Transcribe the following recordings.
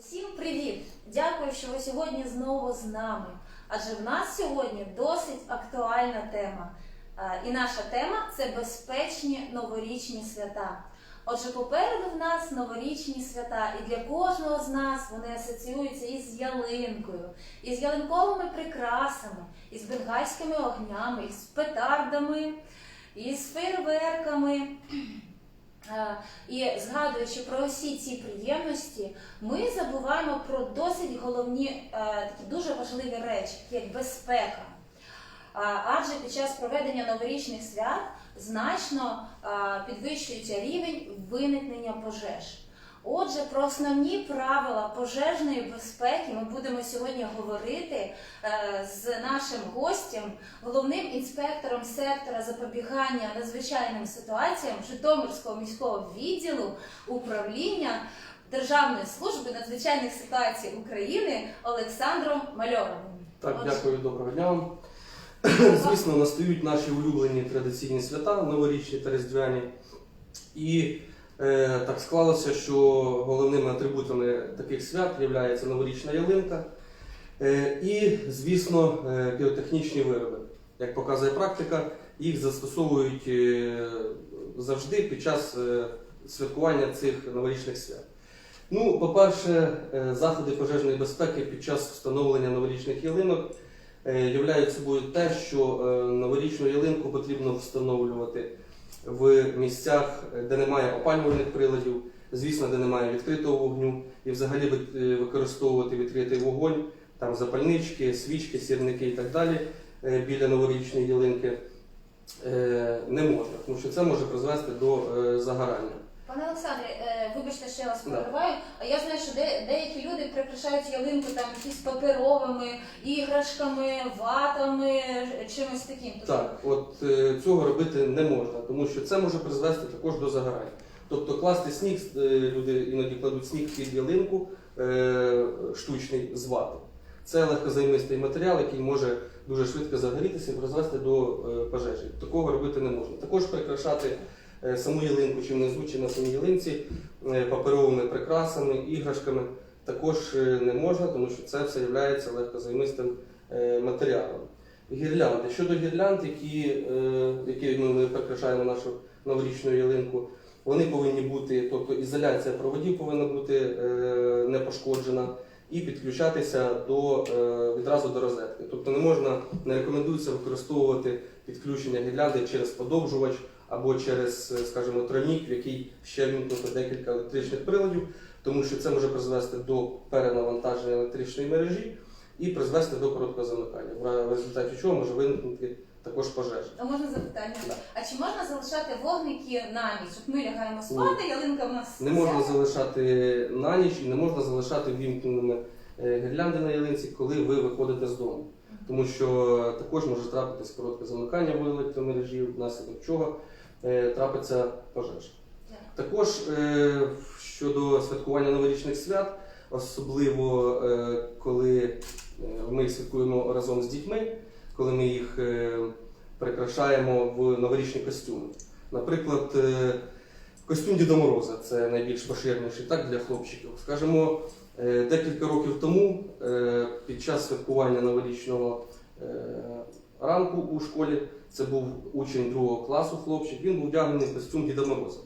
Усім привіт! Дякую, що ви сьогодні знову з нами. Адже в нас сьогодні досить актуальна тема. Е, І наша тема це безпечні новорічні свята. Отже, попереду в нас новорічні свята, і для кожного з нас вони асоціюються із ялинкою, із ялинковими прикрасами, із бенгальськими огнями, із петардами, із фейерверками. Згадуючи про усі ці приємності, ми забуваємо про досить головні е, такі дуже важливі речі, як безпека. Адже під час проведення новорічних свят значно е, підвищується рівень виникнення пожеж. Отже, про основні правила пожежної безпеки ми будемо сьогодні говорити е, з нашим гостем, головним інспектором сектора запобігання надзвичайним ситуаціям Житомирського міського відділу управління Державної служби надзвичайних ситуацій України Олександром Мальовим. Так, Отже. дякую, доброго дня вам. Звісно, настають наші улюблені традиційні свята, новорічні та різдвяні. І так склалося, що головними атрибутами таких свят є новорічна ялинка е, і, звісно, е, піротехнічні вироби. Як показує практика, їх застосовують е, завжди під час е, святкування цих новорічних свят. Ну, по-перше, е, заходи пожежної безпеки під час встановлення новорічних ялинок е, являють собою те, що е, новорічну ялинку потрібно встановлювати в місцях, де немає опалювальних приладів, звісно, де немає відкритого вогню, і взагалі е, використовувати відкритий вогонь, там запальнички, свічки, сірники і так далі е, біля новорічної ялинки е, не можна, тому що це може призвести до загорання. Пане Олександре, е, вибачте, що я вас Да. А я знаю, що де, деякі люди прикрашають ялинку там якісь паперовими іграшками, ватами, чимось таким. Тобто Так, от е, цього робити не можна, тому що це може призвести також до загорання. Тобто класти сніг, е, люди іноді кладуть сніг під ялинку е, штучний з вати. Це легкозаймистий матеріал, який може дуже швидко загорітися і призвести до е, пожежі. Такого робити не можна. Також прикрашати саму ялинку чи внизу, чи на самій ялинці е, паперовими прикрасами, іграшками також е, не можна, тому що це все є легкозаймистим е, матеріалом. Гірлянди. Щодо гірлянд, які, е, які ми, прикрашаємо нашу новорічну ялинку, вони повинні бути, тобто ізоляція проводів повинна бути е, не пошкоджена і підключатися до, е, відразу до розетки. Тобто не можна, не рекомендується використовувати підключення гірлянди через подовжувач або через, е, скажімо, тройник, в який ще вімкнуто декілька електричних приладів, тому що це може призвести до перенавантаження електричної мережі і призвести до короткого замикання, в результаті чого може виникнути також пожежа. А можна запитання? Да. А чи можна залишати вогники на ніч? От ми лягаємо спати, ялинка в нас Не можна залишати на ніч і не можна залишати вімкненими е, гірлянди на ялинці, коли ви виходите з дому. Тому що також може трапитись коротке замикання в електромережі, внаслідок чого трапиться пожежа. Також е, щодо святкування новорічних свят, особливо е, коли е, ми їх святкуємо разом з дітьми, коли ми їх е, прикрашаємо в новорічні костюми. Наприклад, е, костюм Діда Мороза це найбільш поширеніший так, для хлопчиків. Скажімо, е, декілька років тому е, під час святкування новорічного е, ранку у школі це був учень другого класу хлопчик, він був вдягнений костюм Діда Мороза.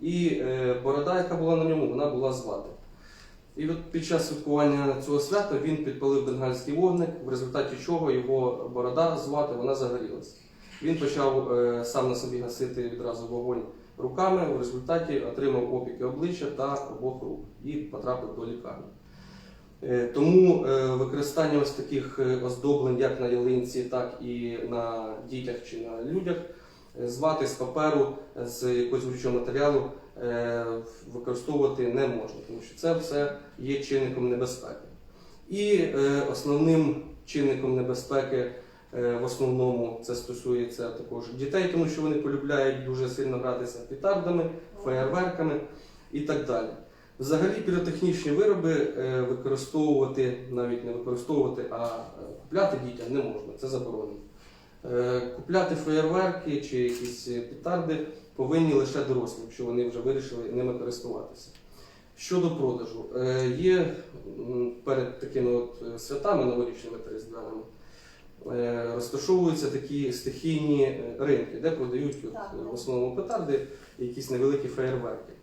І е, борода, яка була на ньому, вона була з вати. І от під час святкування цього свята він підпалив бенгальський вогник, в результаті чого його борода з вати вона загорілася. Він почав е, сам на собі гасити відразу вогонь руками, в результаті отримав опіки обличчя та обох рук і потрапив до лікарні. Е, Тому е, використання ось таких е, оздоблень, як на ялинці, так і на дітях чи на людях, е, з вати, з паперу, з якогось горючого матеріалу використовувати не можна, тому що це все є чинником небезпеки. І основним чинником небезпеки в основному це стосується також дітей, тому що вони полюбляють дуже сильно гратися петардами, феєрверками і так далі. Взагалі піротехнічні вироби е, використовувати, навіть не використовувати, а е, купляти дітям не можна, це заборонено. Е, Купляти феєрверки чи якісь петарди повинні лише дорослі, якщо вони вже вирішили ними користуватися. Щодо продажу, є перед такими от святами новорічними та різдвяними розташовуються такі стихійні ринки, де продають от, в основному петарди і якісь невеликі феєрверки.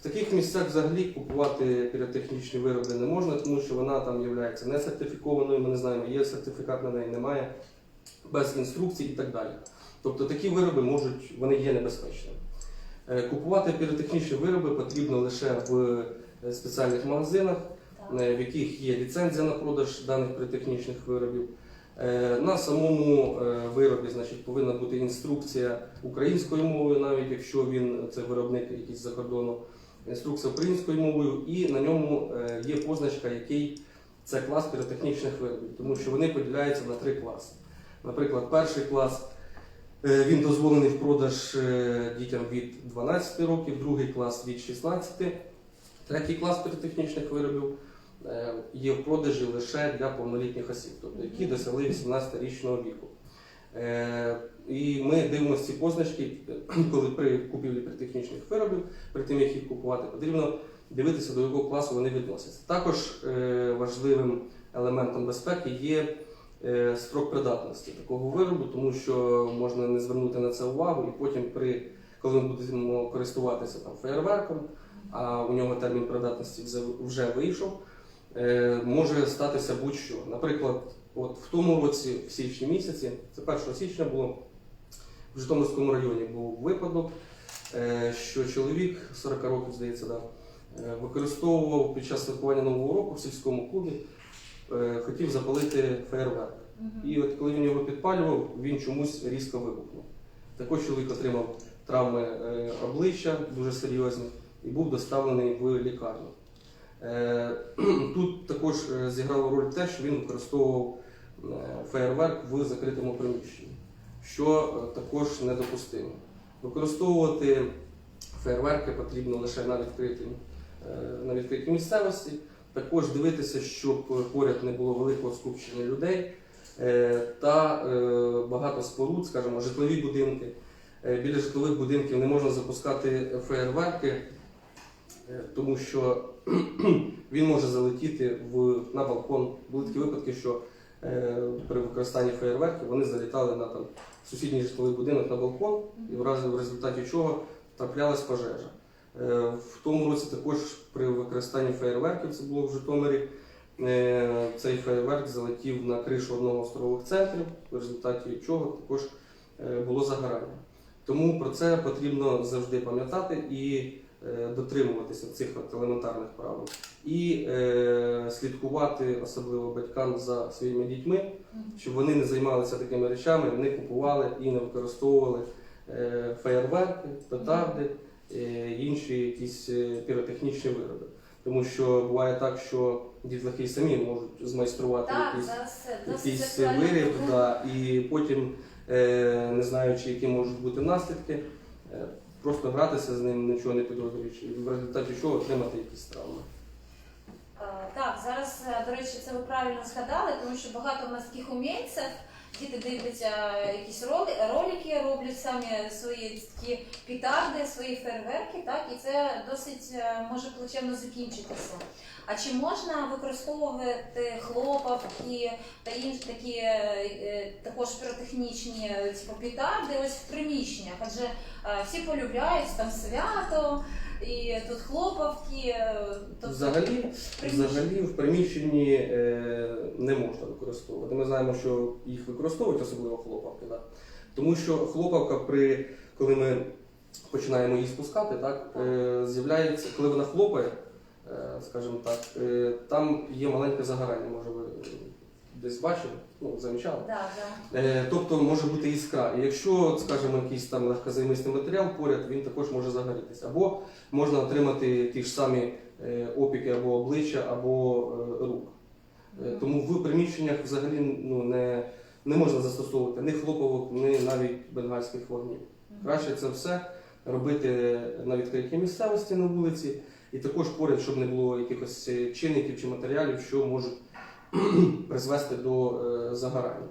В таких місцях взагалі купувати піротехнічні вироби не можна, тому що вона там є не сертифікованою, ми не знаємо, є сертифікат на неї, немає, без інструкцій і так далі. Тобто такі вироби можуть, вони є небезпечними. Е, Купувати піротехнічні вироби потрібно лише в е, спеціальних магазинах, е, в яких є ліцензія на продаж даних піротехнічних виробів. На самому виробі значить, повинна бути інструкція українською мовою, навіть якщо він це виробник якийсь за кордону, інструкція українською мовою, і на ньому е, є позначка, який це клас піротехнічних виробів, тому що вони поділяються на три класи. Наприклад, перший клас е, він дозволений в продаж е, дітям від 12 років, другий клас від 16, третій клас піротехнічних виробів є в продажі лише для повнолітніх осіб, тобто які досягли 18-річного віку. І ми дивимося ці позначки, коли при купівлі піротехнічних виробів, перед тим як їх купувати, потрібно дивитися, до якого класу вони відносяться. Також е, важливим елементом безпеки є е, строк придатності такого виробу, тому що можна не звернути на це увагу, і потім, при, коли ми будемо користуватися там феєрверком, а у нього термін придатності вже- вже вийшов, е, може статися будь-що. Наприклад, от в тому році, в січні місяці, це 1 січня було, в Житомирському районі був випадок, е, що чоловік 40 років, здається, да, е, використовував під час святкування Нового року в сільському клубі, е, хотів запалити фейерверк. І от коли він його підпалював, він чомусь різко вибухнув. Також чоловік отримав травми обличчя дуже серйозні і був доставлений в лікарню. Тут також зіграло роль те, що він використовував феєрверк в закритому приміщенні, що е, також недопустимо. Використовувати феєрверки потрібно лише на відкритій, е, на відкритій місцевості. Також дивитися, щоб поряд не було великого скупчення людей е, та багато споруд, скажімо, житлові будинки. Біля житлових будинків не можна запускати феєрверки, е, тому що він може залетіти в, на балкон. Були такі випадки, що при використанні феєрверків вони залітали на там, сусідній житловий будинок на балкон, і в результаті чого траплялась пожежа. Е, В тому році також при використанні феєрверків, це було в Житомирі, е, цей феєрверк залетів на кришу одного з торгових центрів, в результаті чого також е, було загорання. Тому про це потрібно завжди пам'ятати і е, дотримуватися цих от елементарних правил. І е, слідкувати особливо батькам за своїми дітьми, щоб вони не займалися такими речами, не купували і не використовували е, феєрверки, петарди, е, інші якісь е, піротехнічні вироби. Тому що буває так, що дітлахи самі можуть змайструвати Так, якісь зараз якийсь сексуально. виріб, да, і потім, е, не знаючи, які можуть бути наслідки, е, просто гратися з ним, нічого не підозрюючи, в результаті чого отримати якісь травми. Е, Так, зараз, е, до речі, це ви правильно згадали, тому що багато в нас таких умільців. Діти дивляться якісь роли, ролики, роблять самі свої такі пітарди, свої фейерверки, так, і це досить е, може плачевно закінчитися. А чи можна використовувати хлопавки та інші такі е, е, також піротехнічні е, типу, пітарди ось в приміщеннях? Адже е, всі полюбляють там свято, і тут хлопавки. тобто Взагалі, приміщення. взагалі в приміщенні е, не можна використовувати. Ми знаємо, що їх використовують, особливо хлопавки. Да? Тому що хлопавка, при, коли ми починаємо її спускати, так, е, з'являється, коли вона хлопає, е, скажімо так, е, там є маленьке загорання, може ви е, десь бачили, ну, замічали. Да, да. Е, Тобто може бути іскра. І якщо, скажімо, якийсь там легкозаймистий матеріал поряд, він також може загорітися. Або можна отримати ті ж самі е, опіки або обличчя, або е, рук. Е, Тому в приміщеннях взагалі ну, не, не можна застосовувати ні хлоповок, ні навіть бенгальських вогнів. Краще це все робити на відкритій місцевості на вулиці, і також поряд, щоб не було якихось е, чинників чи матеріалів, що можуть призвести до е, загорання.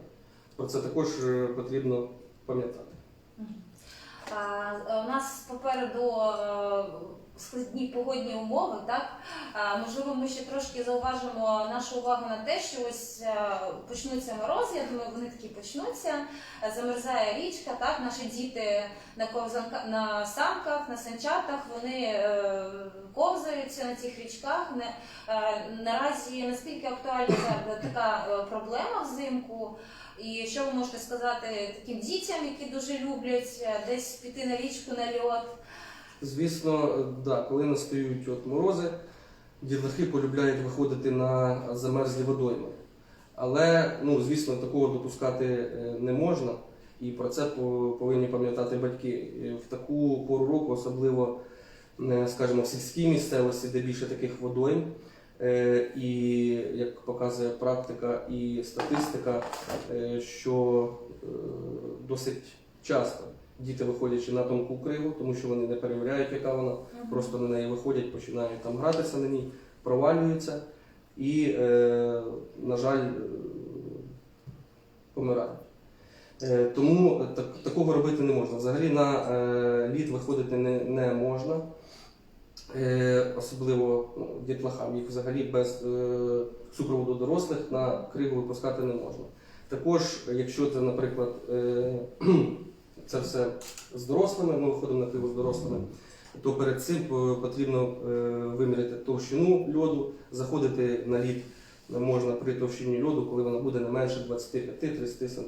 Про це також е, потрібно пам'ятати. Е, У нас попереду складні погодні умови, так можливо, ми ще трошки зауважимо нашу увагу на те, що ось е, почнуться морози. Я думаю, вони такі почнуться. Замерзає річка, так наші діти на ковзанка на санках, на санчатах вони е, ковзаються на цих річках. Не, е, наразі наскільки актуальна така проблема взимку? І що ви можете сказати таким дітям, які дуже люблять десь піти на річку на льот? Звісно, да, коли настають от морози, дітлахи полюбляють виходити на замерзлі водойми. Але, ну, звісно, такого допускати е, не можна, і про це повинні пам'ятати батьки. В таку пору року, особливо, е, скажімо, в сільській місцевості, де більше таких водойм, е, і як показує практика і статистика, що досить часто діти виходячи на тонку кригу, тому що вони не перевіряють, яка вона, просто на неї виходять, починають там гратися на ній, провалюються і, е, на жаль, е, помирають. Е, тому так, такого робити не можна. Взагалі на е, лід виходити не, не можна. Е, особливо ну, дітлахам, їх взагалі без е, супроводу дорослих на кригу випускати не можна. Також, якщо це, наприклад, е, це все з дорослими, ми виходимо на кригу з дорослими, то перед цим е, потрібно е, виміряти товщину льоду, заходити на лід можна при товщині льоду, коли вона буде не менше 25-30 см.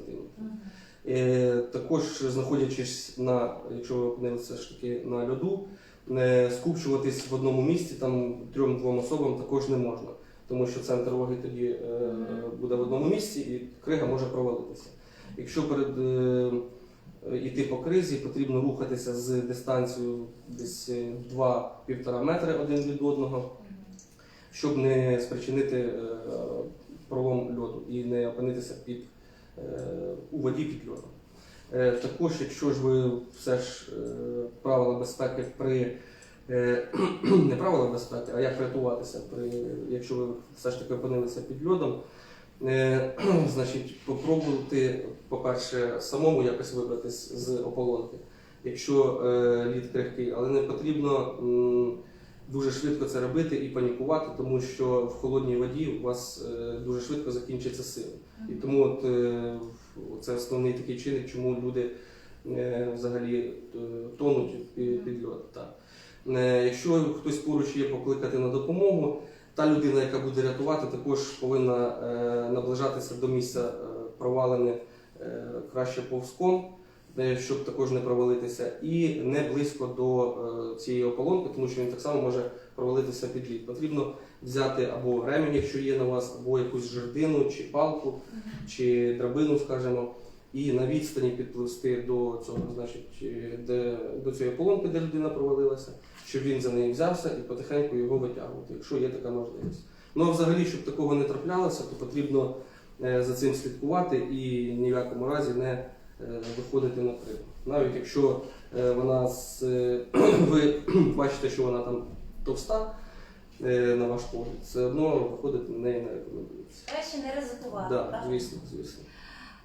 Е, також знаходячись на, якщо ви опинилися ж таки на льоду, не скупчуватись в одному місці, там трьом-двом особам також не можна, тому що центр ваги тоді е, буде в одному місці і крига може провалитися. Якщо перед е, йти по кризі, потрібно рухатися з дистанцією десь е, 2-1,5 метри один від одного, щоб не спричинити е, пролом льоду і не опинитися під, е, у воді під льодом. Е, Також, якщо ж ви все ж е, правила безпеки при е, не правила безпеки, а як рятуватися, при, якщо ви все ж таки опинилися під льодом, е, значить, попробувати, по-перше, самому якось вибратись з ополонки, якщо е, лід крихкий, але не потрібно дуже швидко це робити і панікувати, тому що в холодній воді у вас е, дуже швидко закінчаться сили. І тому от, е, це основний такий чинник, чому люди е, взагалі е, тонуть під, льод. Е, Якщо хтось поруч є покликати на допомогу, та людина, яка буде рятувати, також повинна е, наближатися до місця е, провалини е, краще повзком, е, щоб також не провалитися, і не близько до цієї ополонки, тому що він так само може провалитися під лід. Потрібно взяти або ремінь, якщо є на вас, або якусь жердину чи палку чи драбину, скажімо, і на відстані підпливсти до цього, значить, е, де, до цієї поломки, де людина провалилася, щоб він за неї взявся і потихеньку його витягувати, якщо є така можливість. Ну а взагалі, щоб такого не траплялося, то потрібно е, за цим слідкувати і ні в якому разі не е, виходити на крив. Навіть якщо вона з, ви бачите, що вона там товста, на ваш погляд, все одно виходити на неї не рекомендується. Краще не ризикувати. Так, правда? звісно, звісно.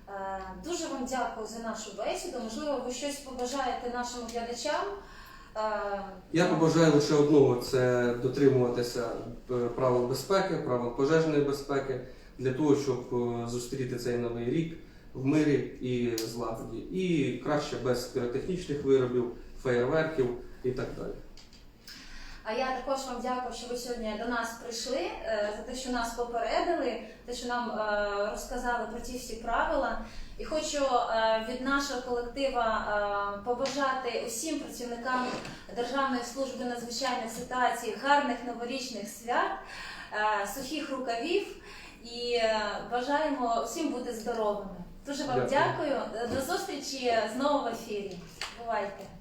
Е, Дуже вам дякую за нашу бесіду. Можливо, ви щось побажаєте нашим глядачам. Е, Я побажаю лише одного це дотримуватися е, правил безпеки, правил пожежної безпеки для того, щоб зустріти цей новий рік в мирі і злагоді. І краще без піротехнічних виробів, феєрверків і так далі. А я також вам дякую, що ви сьогодні до нас прийшли, е, за те, що нас попередили, те, що нам е, розказали про ті всі правила. І хочу е, від нашого колектива побажати усім працівникам Державної служби надзвичайних ситуацій гарних новорічних свят, сухих рукавів і бажаємо всім бути здоровими. Дуже вам Дякую. дякую. До зустрічі знову в ефірі. Бувайте!